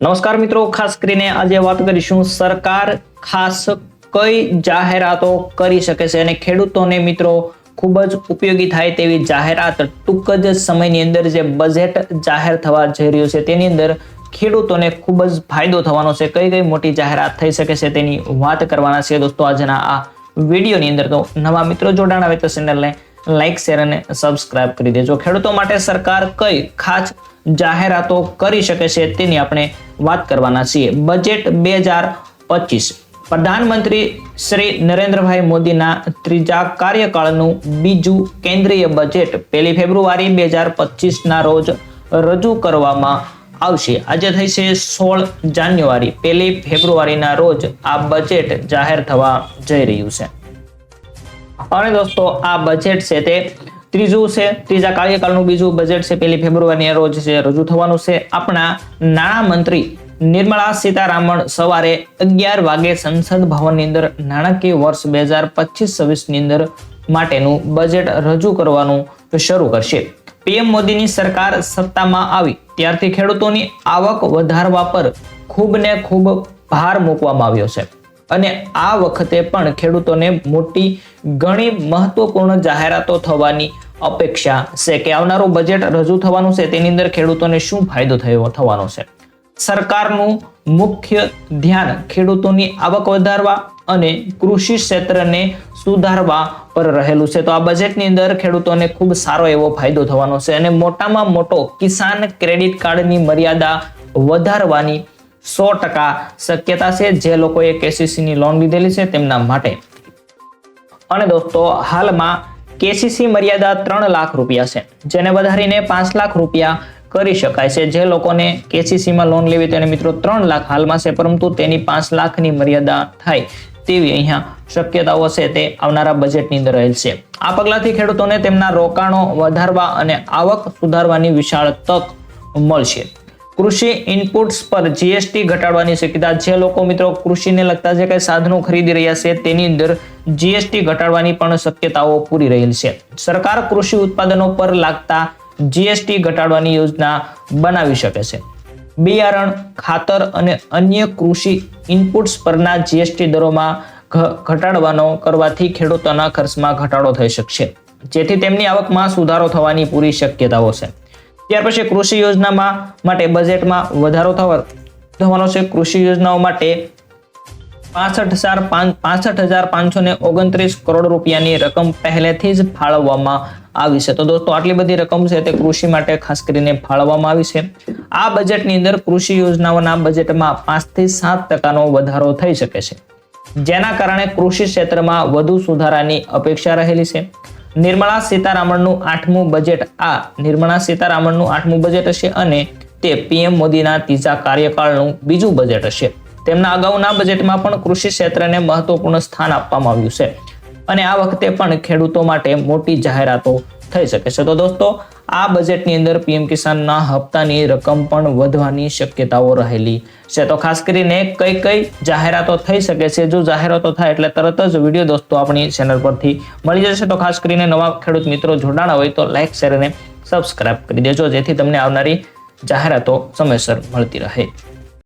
નમસ્કાર મિત્રો, ખાસ કરીને આજે વાત કરીશું સરકાર ખાસ કઈ જાહેરાતો કરી શકે છે અને ખેડૂતોને મિત્રો ખૂબ જ ઉપયોગી થાય તેવી જાહેરાત ટૂંક જ સમયની અંદર જે બજેટ જાહેર થવા જઈ રહ્યું છે તેની અંદર ખેડૂતોને ખૂબ જ ફાયદો થવાનો છે. કઈ કઈ મોટી જાહેરાત થઈ શકે છે તેની વાત કરવાના છે દોસ્તો, આજના આ વિડીયોની અંદર તો નવા મિત્રો જોડાણ આવે તો ચેનલને લાઈક, શેર અને સબસ્ક્રાઇબ કરી દેજો. ખેડૂતો માટે સરકાર કઈ ખાસ જાહેરાતો કરી શકે છે તેની આપણે વાત કરવાના છીએ. બજેટ બે હજાર પચીસ. પ્રધાનમંત્રી શ્રી નરેન્દ્રભાઈ મોદીના ત્રીજા કાર્યકાળનું બીજું કેન્દ્રીય બજેટ પહેલી ફેબ્રુઆરી બે હજાર પચીસના રોજ રજૂ કરવામાં આવશે. આજે થઈ છે સોળ જાન્યુઆરી. પહેલી ફેબ્રુઆરીના રોજ આ બજેટ જાહેર થવા જઈ રહ્યું છે. અને દોસ્તો, આ બજેટ છે તે ત્રીજું છે. ત્રીજા કાર્યકાળનું બીજું બજેટ છે. પહેલી ફેબ્રુઆરીના રોજ છે રજૂ થવાનું છે. આપણા નાણાં મંત્રી નિર્મળા સીતારામન સવારે અગિયાર વાગે સંસદ ભવનની અંદર નાણાકીય વર્ષ બે હજાર પચીસ છવ્વીસની અંદર માટેનું બજેટ રજૂ કરવાનું શરૂ કરશે. પીએમ મોદીની સરકાર સત્તામાં આવી. ત્યારથી ખેડૂતોની આવક વધારવા પર ખૂબ ને ખૂબ ભાર મૂકવામાં આવ્યો છે. અને આ વખતે પણ ખેડૂતોને મોટી ઘણી મહત્વપૂર્ણ જાહેરાતો થવાની અપેક્ષા છે કે આવનારું બજેટ રજૂ થવાનું છે, તેની અંદર ખેડૂતોને શું ફાયદો થયો, થવાનો છે. સરકારનું મુખ્ય ધ્યાન ખેડૂતોની આવક વધારવા અને કૃષિ ક્ષેત્રને સુધારવા પર રહેલું છે. તો આ બજેટની અંદર ખેડૂતોને ખૂબ સારો એવો ફાયદો થવાનો છે અને મોટામાં મોટો કિસાન ક્રેડિટ કાર્ડની મર્યાદા વધારવાની સો ટકા શક્યતા છે જે લોકોએ કેસીસીની લોન લીધેલી છે તેમના માટે. અને દોસ્તો, હાલમાં કેસીસી મર્યાદા ત્રણ લાખ રૂપિયા છે, જેને વધારીને પાંચ લાખ રૂપિયા કરી શકાય છે. જે લોકોને કેસીસીમાં લોન લેવી તેને મિત્રો ત્રણ લાખ હાલમાં છે, પરંતુ તેની પાંચ લાખની મર્યાદા થાય તેવી અહીંયા શક્યતાઓ છે તે આવનારા બજેટની અંદર રહેલ છે. આ પગલાથી ખેડૂતોને તેમના રોકાણો વધારવા અને આવક સુધારવાની વિશાળ તક મળશે. કૃષિ ઇનપુટ્સ પર જીએસટી ઘટાડવાની શક્યતા જે લોકો મિત્રો, કૃષિને લગતા જે કઈ સાધનો ખરીદી રહ્યા છે, તેની અંદર જીએસટી ઘટાડવાની પણ શક્યતાઓ પૂરી રહેલ છે. સરકાર કૃષિ ઉત્પાદનો પર લાગતા જીએસટી ઘટાડવાની યોજના બનાવી શકે છે. બિયારણ, ખાતર અને અન્ય કૃષિ ઇનપુટ્સ પરના જીએસટી દરોમાં ઘટાડવાનો કરવાથી ખેડૂતોના ખર્ચમાં ઘટાડો થઈ શકશે. જેથી તેમની આવકમાં સુધારો થવાની પૂરી શક્યતાઓ છે. ત્યાર પછી કૃષિ યોજનામાં માટે બજેટમાં વધારો થવા થવાનો છે. કૃષિ યોજનાઓ માટે પાસઠ હજાર પાસઠ હજાર પાંચસો ને ઓગણત્રીસ કરોડ રૂપિયાની રકમ પહેલેથી જ ફાળવવામાં આવી છે. તો દોસ્તો, આટલી બધી રકમ છે તે કૃષિ માટે ખાસ કરીને ફાળવવામાં આવી છે. આ બજેટની અંદર કૃષિ યોજનાઓના બજેટમાં પાંચથી સાત ટકાનો વધારો થઈ શકે છે. જેના કારણે કૃષિ ક્ષેત્રમાં વધુ સુધારાની અપેક્ષા રહેલી છે. નિર્મળા સીતારામનનું આઠમું બજેટ. આ નિર્મળા સીતારામનનું આઠમું બજેટ હશે અને તે પીએમ મોદીના ત્રીજા કાર્યકાળનું બીજું બજેટ હશે. તેમના અગાઉના બજેટમાં પણ કૃષિ ક્ષેત્રને મહત્વપૂર્ણ સ્થાન આપવામાં આવ્યું છે. અને આ વખતે પણ ખેડૂતો માટે મોટી જાહેરાતો થઈ શકે છે. તો દોસ્તો આ બજેટની અંદર પીએમ કિસાનના હપ્તાની રકમ પણ વધવાની શક્યતાઓ રહેલી છે. તો ખાસ કરીને કઈ કઈ જાહેરાતો થઈ શકે છે? જો જાહેરાતો થાય એટલે તરત જ વીડિયો દોસ્તો આપણી ચેનલ પરથી મળી જશે. તો ખાસ કરીને નવા ખેડૂત મિત્રો જોડાણા હોય તો લાઈક શેર અને સબસ્ક્રાઇબ કરી દેજો, જેથી તમને આવનારી જાહેરાતો સમયસર મળતી રહે.